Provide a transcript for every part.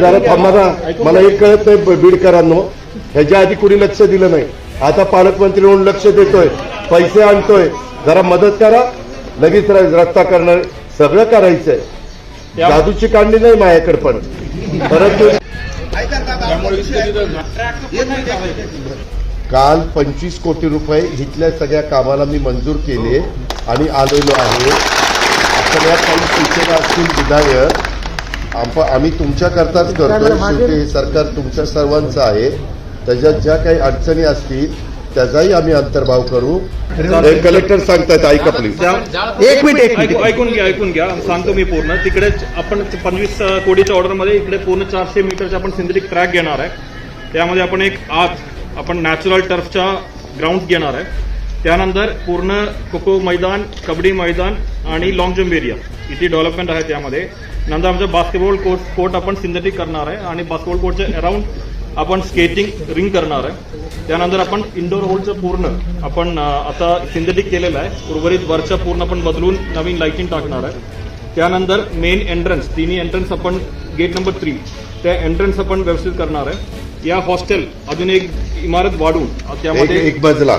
जरा थांबा ना मला एक कळत नाही बीडकरांनो. ह्याच्या आधी कुणी लक्ष दिलं नाही. आता पालकमंत्री म्हणून लक्ष देतोय पैसे आणतोय. जरा मदत करा. लगेच रस्ता करणं सगळं करायचंय. जादूची काढली नाही माझ्याकडे पण. परंतु काल पंचवीस कोटी रुपये इथल्या सगळ्या कामाला मी मंजूर केले आणि आलेलो आहे. आपल्या काही सूचना असतील विधायक आम्ही तुमच्याकरताच करतोय शेवटी हे सरकार तुमच्या सर्वांचं आहे. त्याच्यात ज्या काही अडचणी असतील त्याचाही आम्ही अंतर्भाव करू. कलेक्टर सांगतायत ऐका प्लीज एक मिनिट एक मिनिट. ऐकू- ऐकून घ्या ऐकून घ्या. सांगतो मी पूर्ण. तिकडे आपण पंचवीस कोटीच्या ऑर्डरमध्ये इकडे पूर्ण चारशे मीटरचे आपण सिंथेटिक ट्रॅक घेणार आहे. त्यामध्ये आपण एक आत आपण नॅचरल टर्फच्या ग्राउंड घेणार आहे. त्यानंतर पूर्ण खो मैदान कबड्डी मैदान आणि लॉंग जम्प एरिया इथे डेव्हलपमेंट आहे त्यामध्ये. नंतर आमचा बास्केटबॉल कोर्ट कोर्ट आपण सिंथेटिक करणार आहे आणि बास्केटबॉल कोर्टच्या अराउंड आपण स्केटिंग रिंग करणार आहे. त्यानंतर आपण इंडोर होलचं पूर्ण आपण आता सिंथेटिक केलेलं आहे. उर्वरित वरच्या पूर्ण आपण बदलून नवीन लाईटिंग टाकणार आहे. त्यानंतर मेन एंट्रन्स तिन्ही एंट्रन्स आपण गेट नंबर थ्री त्या एंट्रन्स आपण व्यवस्थित करणार आहे. या हॉस्टेल अजून एक इमारत वाढून एक त्यामध्ये एक मजला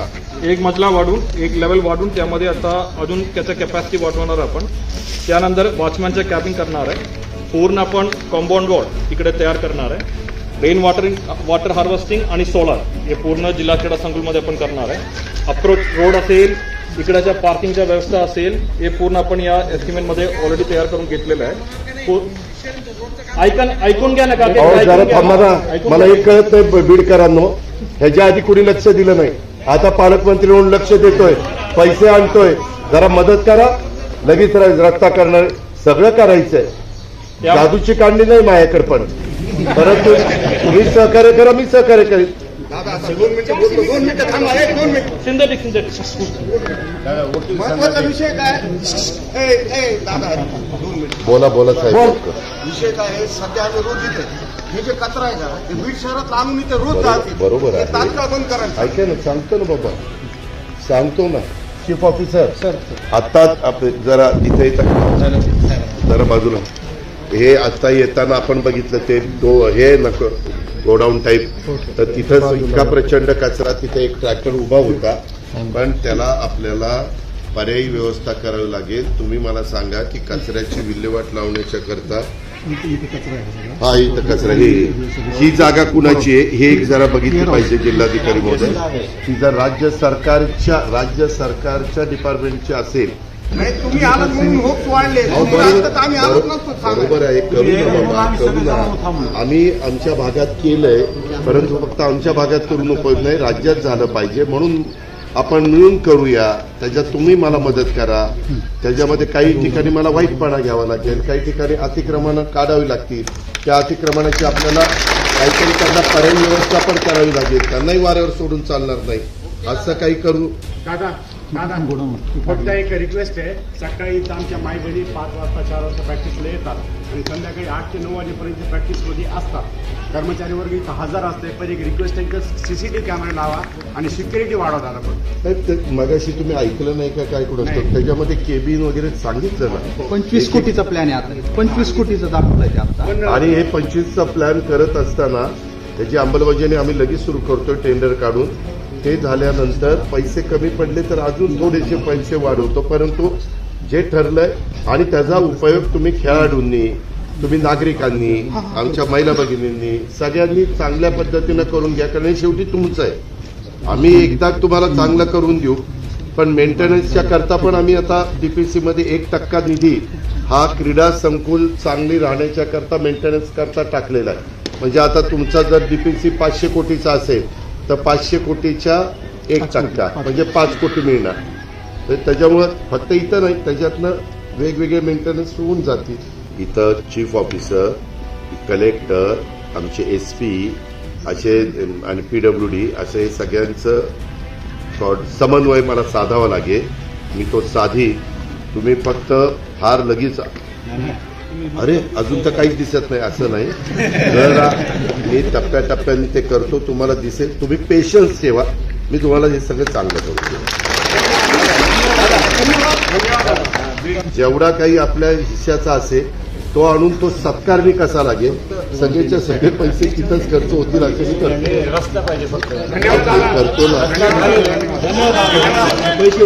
एक मजला वाढून एक लेवल वाढून त्यामध्ये आता अजून त्याचं कॅपॅसिटी वाढवणार आपण. त्यानंतर वॉचमॅनचं कॅबिंग करणार आहे. पूर्ण आपण कॉम्पाऊंड वॉल इकडे तयार करणार आहे. रेन वॉटरिंग वॉटर हार्वेस्टिंग आणि सोलार हे पूर्ण जिल्हा क्रीडा संकुलमध्ये आपण करणार आहे. अप्रोच रोड असेल इकडच्या पार्किंगच्या व्यवस्था असेल हे पूर्ण आपण या एस्टिमेटमध्ये ऑलरेडी तयार करून घेतलेलं आहे. ऐकून ऐकून घ्या ना का मला एक कळत नाही बीडकरांनो ह्याच्या आधी कुणी लक्ष दिलं नाही. आता पालकमंत्री म्हणून लक्ष देतोय पैसे आणतोय. जरा मदत करा. लगेच रस्ता करणं सगळं करायचंय. जादूची काढली नाही माझ्याकडे पण. परंतु तुम्ही सहकार्य करा मी सहकार्य करेन. सिंथेटिक सिंथेटिक महत्त्वाचा विषय काय? ए, ए, दादा दोन मिनिट. बोला बोला साहेब. विषय काय आहे? सध्या आम्ही रोज इथे. हे जे कचरा आहे का हे बीड शहरात आणून इथे रोज जाते. बरोबर आहे. तात्काळ बंद करायचं. ऐका ना सांगतो ना बाबा. सांगतो ना. Chief officer sir. आत्ताच आप- जरा इथे इथं जरा बाजूला. हे आता येताना आपण बघितलं ते दो हे नको. गोडाऊन टाईप तर तिथं इतका प्रचंड कचरा तिथे एक ट्रॅक्टर उभा होता. पण त्याला आपल्याला पर्यायी व्यवस्था करावी लागेल. तुम्ही मला सांगा की कचऱ्याची विल्हेवाट लावण्याच्या करता हा इथं कचरा ही ही जागा कुणाची आहे? हे एक जरा बघितलं पाहिजे जिल्हाधिकारी महोदय. ती जर राज्य सरकारच्या राज्य सरकारच्या डिपार्टमेंटची असेल नाही तुम्ही आलात म्हणून होप्स वाढले आम्ही आलोच नसतो बरोबर आहे. करू आम्ही आमच्या भागात केलंय परंतु फक्त आमच्या भागात करून उपयोग नाही राज्यात झालं पाहिजे. म्हणून आपण मिळून करूया. त्याच्यात तुम्ही मला मदत करा. त्याच्यामध्ये काही ठिकाणी मला वाईटपणा घ्यावा लागेल. काही ठिकाणी अतिक्रमणं काढावी लागतील. त्या अतिक्रमणाची आपल्याला काहीतरी त्यांना पर्यायी व्यवस्था पण करावी लागेल. त्यांनाही वाऱ्यावर सोडून चालणार नाही. असं काही करू फक्त एक रिक्वेस्ट आहे सकाळी आमच्या माय बहिणी पाच वाजता चार वाजता प्रॅक्टिसला येतात आणि संध्याकाळी आठ ते नऊ वाजेपर्यंत प्रॅक्टिसमध्ये असतात. कर्मचारी वर्ग इथं हजर असते पण एक रिक्वेस्ट आहे की सीसीटीव्ही कॅमेरा लावा आणि सिक्युरिटी वाढवा दादा पण. मगाशी तुम्ही ऐकलं नाही का काय कुठं नाही. त्याच्यामध्ये केबिन वगैरे सांगितलं ना. पंचवीस कोटीचा प्लॅन आहे आता. पंचवीस कोटीचा दाखवलाय आणि हे पंचवीसचा प्लॅन करत असताना त्याची अंमलबजावणी आम्ही लगेच सुरू करतोय टेंडर काढून. ते झाल्यानंतर पैसे कमी पडले तर अजून थोडेसे पैसे वाढवतो परंतु जे ठरलंय आणि त्याचा उपयोग तुम्ही खेळाडूंनी तुम्ही नागरिकांनी आमच्या महिला भगिनींनी सगळ्यांनी चांगल्या पद्धतीनं करून घ्या. कारण शेवटी तुमचं आहे. आम्ही एकदा तुम्हाला चांगलं करून देऊ. पण मेंटेनन्सच्या करता पण आम्ही आता डीपीसी मध्ये एक टक्का निधी हा क्रीडा संकुल चांगली राहण्याच्या करता मेंटेनन्स करता टाकलेला आहे. म्हणजे आता तुमचा जर डीपीसी पाचशे कोटीचा असेल तर पाचशे कोटीच्या एक टक्का म्हणजे पाच कोटी मिळणार. तर त्याच्यामुळं फक्त इथं नाही त्याच्यातनं वेगवेगळे मेंटेनन्स होऊन जातील. इथं चीफ ऑफिसर कलेक्टर आमचे एस पी असे आणि पी डब्ल्यू डी असे सगळ्यांचं शॉर्ट समन्वय मला साधावा लागेल. मी तो साधी तुम्ही फक्त फार लगेच अरे अजून तर काहीच दिसत नाही असं नाही. जरा मी टप्प्याटप्प्याने ते करतो तुम्हाला दिसेल. तुम्ही पेशन्स ठेवा. मी तुम्हाला हे सगळं चांगलं करतो जेवढा काही आपल्या हिश्याचा असेल तो आणून तो सत्कार मी कसा लागेल? सगळेचे सगळे पैसे तिथंच खर्च होतील असं मी करतो. ना. पैसे